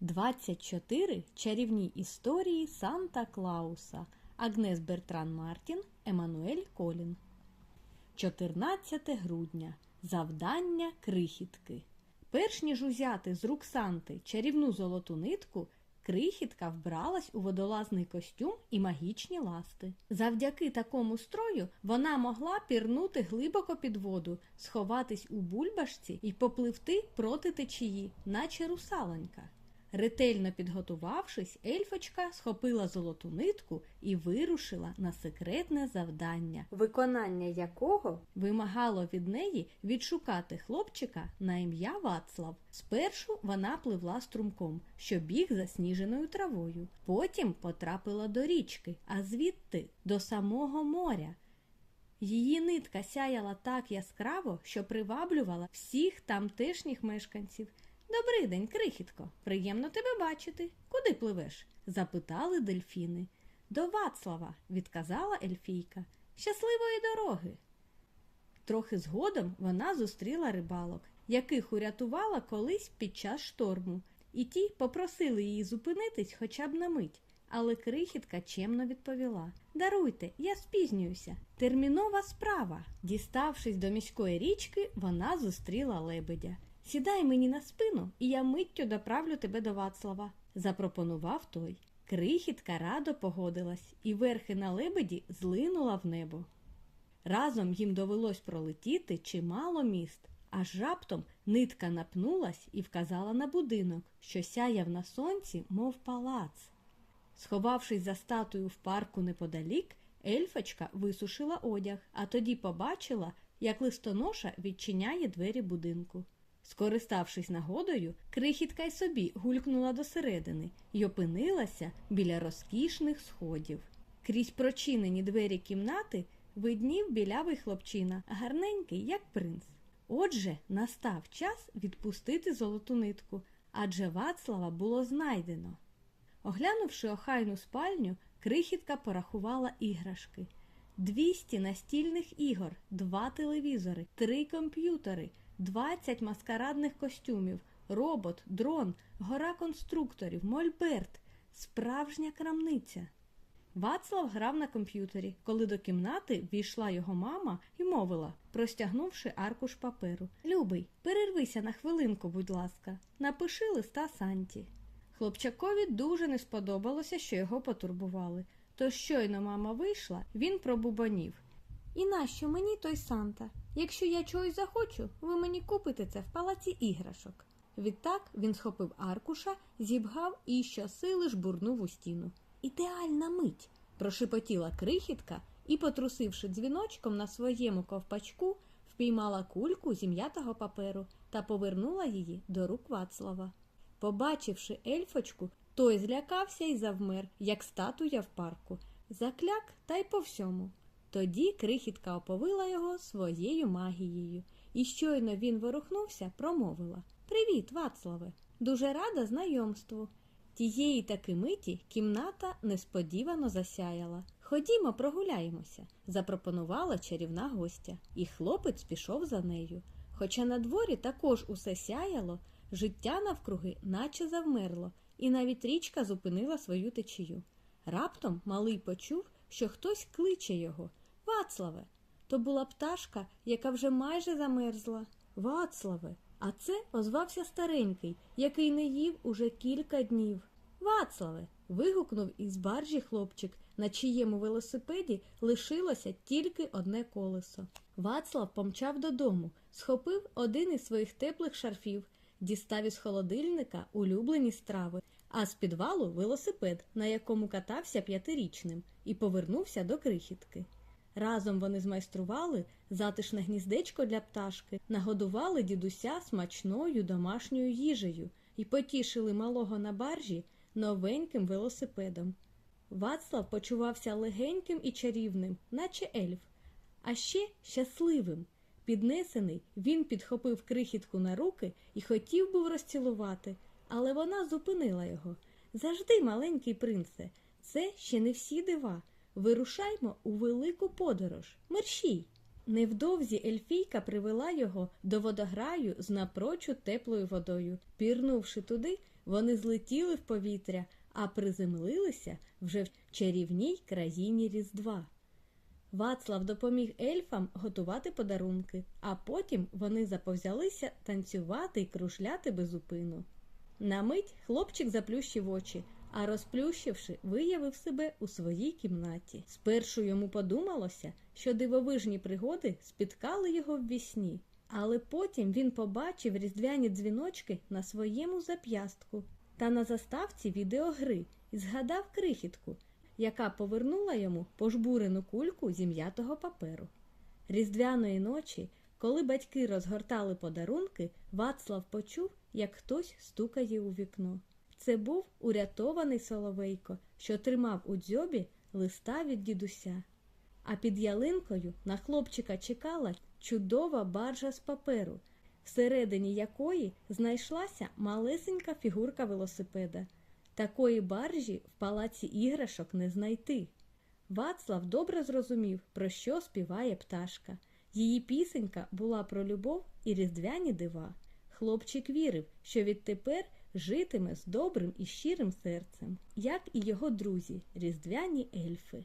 24 чарівні історії Санта Клауса. Агнес Бертран Мартін, Еммануель Колін. 14 грудня. Завдання крихітки. Перш ніж узяти з рук Санти чарівну золоту нитку, крихітка вбралась у водолазний костюм і магічні ласти. Завдяки такому строю вона могла пірнути глибоко під воду, сховатись у бульбашці і попливти проти течії, наче русалонька. Ретельно підготувавшись, ельфочка схопила золоту нитку і вирушила на секретне завдання, виконання якого вимагало від неї відшукати хлопчика на ім'я Вацлав. Спершу вона пливла струмком, що біг засніженою травою. Потім потрапила до річки, а звідти до самого моря. Її нитка сяяла так яскраво, що приваблювала всіх тамтешніх мешканців. Добрий день, крихітко. Приємно тебе бачити. Куди пливеш? запитали дельфіни. До Вацлава, відказала Ельфійка. Щасливої дороги. Трохи згодом вона зустріла рибалок, яких урятувала колись під час шторму, і ті попросили її зупинитись хоча б на мить. Але крихітка чемно відповіла Даруйте, я спізнююся. Термінова справа. Діставшись до міської річки, вона зустріла лебедя. Сідай мені на спину, і я миттю доправлю тебе до Вацлава, запропонував той. Крихітка радо погодилась, і верхи на лебеді злинула в небо. Разом їм довелось пролетіти чимало міст, аж раптом нитка напнулась і вказала на будинок, що сяяв на сонці, мов палац. Сховавшись за статую в парку неподалік, ельфочка висушила одяг, а тоді побачила, як листоноша відчиняє двері будинку. Скориставшись нагодою, крихітка й собі гулькнула досередини й опинилася біля розкішних сходів. Крізь прочинені двері кімнати виднів білявий хлопчина, гарненький, як принц. Отже, настав час відпустити золоту нитку, адже Вацлава було знайдено. Оглянувши охайну спальню, крихітка порахувала іграшки. Двісті настільних ігор, два телевізори, три комп'ютери, двадцять маскарадних костюмів, робот, дрон, гора конструкторів, мольберт, справжня крамниця. Вацлав грав на комп'ютері, коли до кімнати війшла його мама і мовила, простягнувши аркуш паперу. Любий, перервися на хвилинку, будь ласка, напиши листа Санті. Хлопчакові дуже не сподобалося, що його потурбували. То щойно мама вийшла, він пробубанів. І нащо мені той Санта? Якщо я чогось захочу, ви мені купите це в палаці іграшок. Відтак він схопив аркуша, зібгав і щосили жбурнув у стіну. Ідеальна мить, прошепотіла крихітка і, потрусивши дзвіночком на своєму ковпачку, впіймала кульку зім'ятого паперу та повернула її до рук Вацлава. Побачивши ельфочку, той злякався і завмер, як статуя в парку, закляк та й по всьому. Тоді крихітка оповила його своєю магією, і щойно він ворухнувся, промовила Привіт, Вацлаве! Дуже рада знайомству. Тієї таки миті кімната несподівано засяяла. Ходімо, прогуляємося, запропонувала чарівна гостя, і хлопець пішов за нею. Хоча на дворі також усе сяяло, життя навкруги наче завмерло, і навіть річка зупинила свою течію. Раптом малий почув, що хтось кличе його. Вацлаве. То була пташка, яка вже майже замерзла. Вацлаве. А це озвався старенький, який не їв уже кілька днів. Вацлаве. вигукнув із баржі хлопчик, на чиєму велосипеді лишилося тільки одне колесо. Вацлав помчав додому, схопив один із своїх теплих шарфів, дістав із холодильника улюблені страви, а з підвалу велосипед, на якому катався п'ятирічним, і повернувся до крихітки. Разом вони змайстрували затишне гніздечко для пташки, нагодували дідуся смачною домашньою їжею і потішили малого на баржі новеньким велосипедом. Вацлав почувався легеньким і чарівним, наче ельф, а ще щасливим. Піднесений, він підхопив крихітку на руки і хотів був розцілувати, але вона зупинила його. Завжди, маленький принце, це ще не всі дива. Вирушаймо у велику подорож. Мерщій. Невдовзі Ельфійка привела його до водограю з напрочуд теплою водою. Пірнувши туди, вони злетіли в повітря, а приземлилися вже в чарівній країні Різдва. Вацлав допоміг ельфам готувати подарунки, а потім вони заповзялися танцювати й кружляти без упину. На мить хлопчик заплющив очі, а розплющивши, виявив себе у своїй кімнаті. Спершу йому подумалося, що дивовижні пригоди спіткали його в вісні, але потім він побачив різдвяні дзвіночки на своєму зап'ястку та на заставці відеогри і згадав крихітку, яка повернула йому пожбурену кульку зім'ятого паперу. Різдвяної ночі, коли батьки розгортали подарунки, Вацлав почув, як хтось стукає у вікно. Це був урятований Соловейко, що тримав у дзьобі листа від дідуся. А під ялинкою на хлопчика чекала чудова баржа з паперу, всередині якої знайшлася малесенька фігурка велосипеда. Такої баржі в палаці іграшок не знайти. Вацлав добре зрозумів, про що співає пташка. Її пісенька була про любов і різдвяні дива. Хлопчик вірив, що відтепер житиме з добрим і щирим серцем, як і його друзі, різдвяні ельфи.